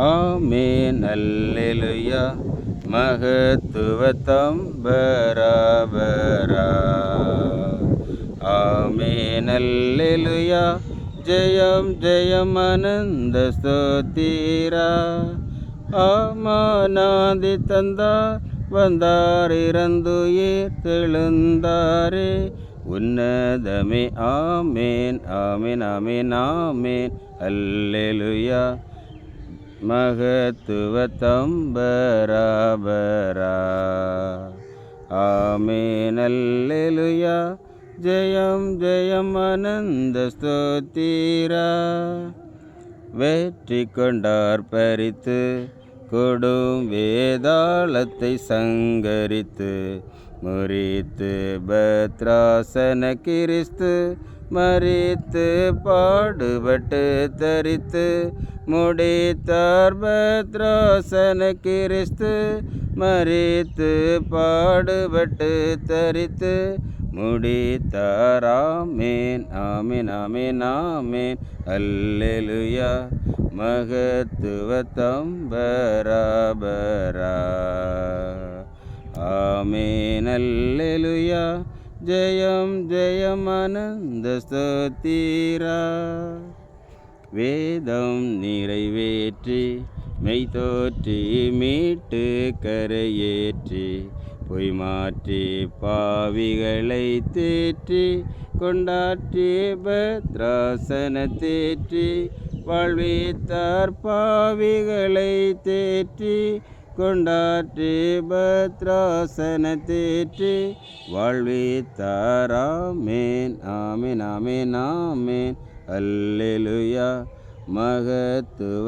ஆமேன் அல்லேலுயா மகத்துவத்தம் பராபரா. ஆமேன் அல்லேலுயா ஜெயம் ஜெயம் அனந்த ஸ்தோத்திரா. ஆமானாதி தந்தா வந்தார் இறந்துயிர் தெழுந்தாரே உன்னதமே. ஆமேன் ஆமேன் ஆமேன் ஆமேன். அல்லேலுயா. மகத்துவத்தம்பராபரா பராபரா ஆமேன் ஜெயம் ஜெயம் அனந்த ஸ்தோத்திரா. வெற்றி கொண்டார் பறித்து கொடும் வேதாளத்தை சங்கரித்து முறித்து பத்ராசன கிறிஸ்து மறித்து பாடுபட்டு தரித்து முடித்தார் பத்ராசன கிறிஸ்து. மறித்து பாடுபட்டு தரித்து முடித்தார். ஆமேன் ஆமேன் ஆமேன் ஆமேன். அல்லெலுயா. மகத்துவத்தம் பராபரா ஆமேன் அல்லெலுயா. ஜெயம் ஜெயம் அனந்த ஸ்தோத்திரா. வேதம் நிறைவேற்றி மெய்தோற்றி மீட்டு கரையேற்றி பொய் மாற்றி பாவிகளை தேற்றி கொண்டாற்றி பத்ராசன தேற்றி வாழ்வித்தார் பாவிகளை தேற்றி கொண்டாற்றி பத்ராசன தேற்றி ஆமேன் ஆமேன் ஆமேன். அல்லெலுயா. மகத்துவத்தம்பராபரா.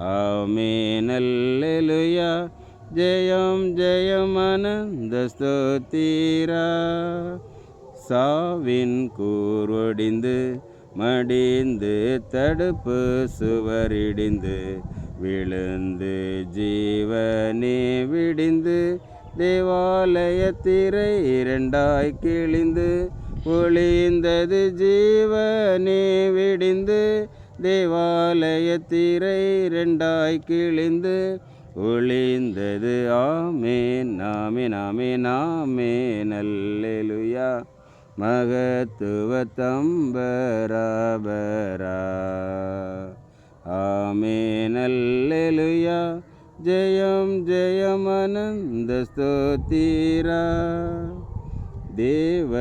ஆமேன் அல்லெலுயா. ஜெயம் ஜெயம் அனந்தஸ்தோத்தீரா சாவின் கூர்வடிந்து மடிந்து தடுப்பு சுவரிடிந்து விழுந்து ஜீவனே விடிந்து தேவாலய திரை இரண்டாய் கிழிந்து ஒளிந்தது ஜீவனே விடிந்து தேவாலய திரை இரண்டாய் கிழிந்து ஒளிந்தது. ஆமே நாமே நாமே நாமே நல்லெலுயா மகத்துவத்தம்பராபரா. பராபரா ஆமேன் ஜெயம் ஜெயம் அனந்த ஸ்தோத்திரா. தேவ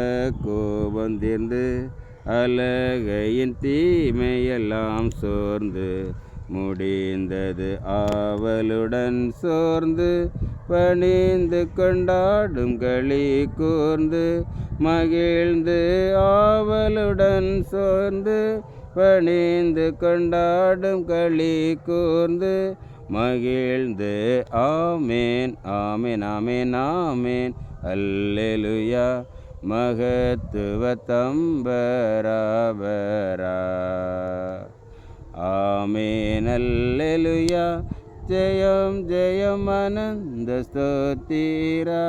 கோபம் தீர்ந்து அழகையின் தீமையெல்லாம் சோர்ந்து முடிந்தது ஆவலுடன் சோர்ந்து பணிந்து கொண்டாடும் களி கூர்ந்து மகிழ்ந்து ஆவலுடன் சோர்ந்து பணிந்து கொண்டாடும் களி கூர்ந்து மகிழ்ந்து. ஆமேன் ஆமேன் ஆமேன் ஆமேன். அல்லெலுயா. மகத்துவத்தம் பராபரா ஆமேன் அல்லெலுயா. ஜெயம் ஜெயம் அனந்த ஸ்தோத்திரா